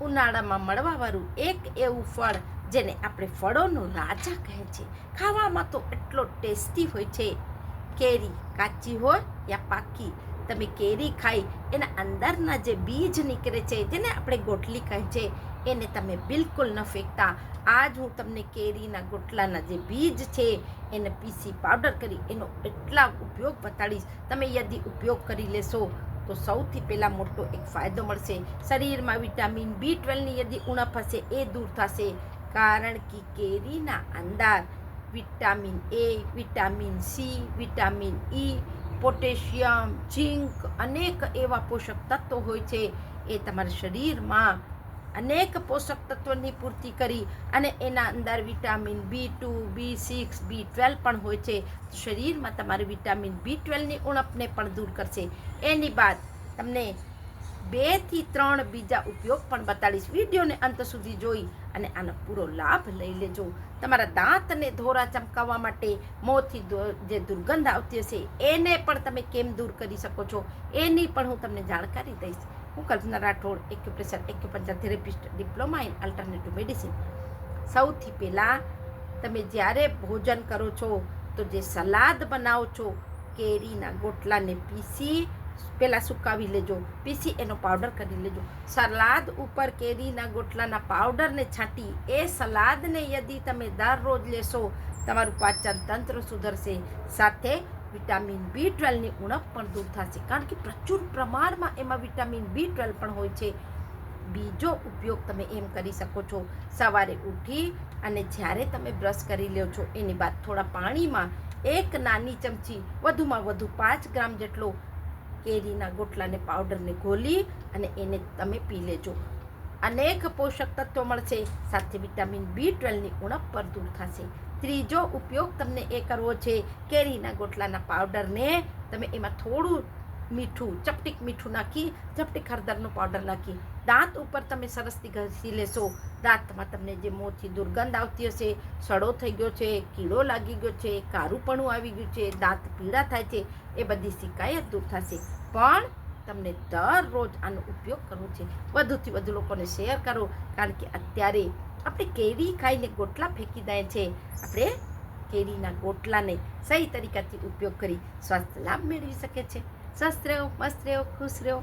ઉનાળામાં મળવાવાળું એક એવું ફળ જેને આપણે ફળોનો રાજા કહે છે. ખાવામાં તો એટલો ટેસ્ટી હોય છે. કેરી કાચી હોય યા પાકી, તમે કેરી ખાઈ એના અંદરના જે બીજ નીકળે છે જેને આપણે ગોટલી કહે છે. એને તમે બિલકુલ ન ફેંકતા. આજ હું તમને કેરીના ગોટલાના જે બીજ છે એને પીસી પાવડર કરી એનો એટલા ઉપયોગ બતાડીશ. તમે યદી ઉપયોગ કરી લેશો. તો સૌથી પહેલાં મોટો એક ફાયદો મળશે. શરીરમાં વિટામિન બી ટ્વેલ્વની યદિ ઉણપ હશે એ દૂર થશે. કારણ કે કેરીના અંદર vitamin A, vitamin C, vitamin E, potassium, zinc અનેક એવા પોષક તત્વો હોય છે. એ તમારા શરીરમાં અનેક પોષક તત્વોની પૂર્તિ કરી અને એના અંદર vitamin B two, B six, B twelve પણ હોય છે. શરીરમાં તમારે વિટામિન બી ટ્વેલ્વની ઉણપને પણ દૂર કરશે. એની બાદ તમને બેથી ત્રણ બીજા ઉપયોગ પણ બતાડીશ. વિડીયોને અંત સુધી જોઈ અને આનો પૂરો લાભ લઈ લેજો. તમારા દાંતને ધોરા ચમકાવવા માટે મોંથી જે દુર્ગંધ આવતી હશે, એને પણ તમે કેમ દૂર કરી શકો છો? એની પણ હું તમને જાણકારી દઈશ. હું Kalpana Rathod, acupressure, acupuncture, therapist, diploma in alternative medicine. સૌથી પહેલાં તમે જ્યારે ભોજન કરો છો, તો જે સલાદ બનાવો છો, કેરીના ગોટલાને પીસી, પહેલાં સુકાવી લેજો, પીસી એનો પાવડર કરી લેજો. સલાદ ઉપર કેરીના ગોટલાના પાવડરને છાંટી, એ સલાદને યદી તમે દરરોજ લેશો, તમારું પાચન તંત્ર સુધરશે. સાથે વિટામિન બી ટ્વેલ્વની ઉણપ પણ દૂર થશે. કારણ કે પ્રચુર પ્રમાણમાં એમાં વિટામિન બી ટ્વેલ્વ પણ હોય છે. બીજો ઉપયોગ તમે એમ કરી શકો છો. સવારે ઉઠી અને જ્યારે તમે બ્રશ કરી લો છો, એની બાદ થોડા પાણીમાં એક નાની ચમચી, વધુમાં વધુ પાંચ ગ્રામ જેટલો કેરીના ગોટલાને પાવડરને ઘોલી અને એને તમે પી લેજો. અનેક પોષક તત્વો મળશે. સાથે વિટામિન બી ટ્વેલ્વની ઉણપ પર દૂર થશે. ત્રીજો ઉપયોગ તમને એ કરવો છે કેરીના ગોટલાના પાવડરને. તમે એમાં થોડું મીઠું ચપટીક મીઠું નાખી ચપટીક હળદરનો પાવડર નાખી, દાંત ઉપર તમે સરસથી ઘસી લેશો. દાંતમાં તમને જે મોંથી દુર્ગંધ આવતી હશે, સડો થઈ ગયો છે, કીડો લાગી ગયો છે, કારુંપણું આવી ગયું છે, દાંત પીળા થાય છે, એ બધી શિકાયત દૂર થશે. પણ તમને દરરોજ આનો ઉપયોગ કરવો છે. વધુથી વધુ લોકોને શેર કરો, કારણ કે અત્યારે આપણે કેરી ખાઈને ગોટલા ફેંકી દઈએ છે. આપણે કેરીના ગોટલાને સહી તરીકાથી ઉપયોગ કરી સ્વાસ્થ્ય લાભ મેળવી શકે છે સ્વસ્થ રહો, મસ્ત રહો, ખુશ રહો.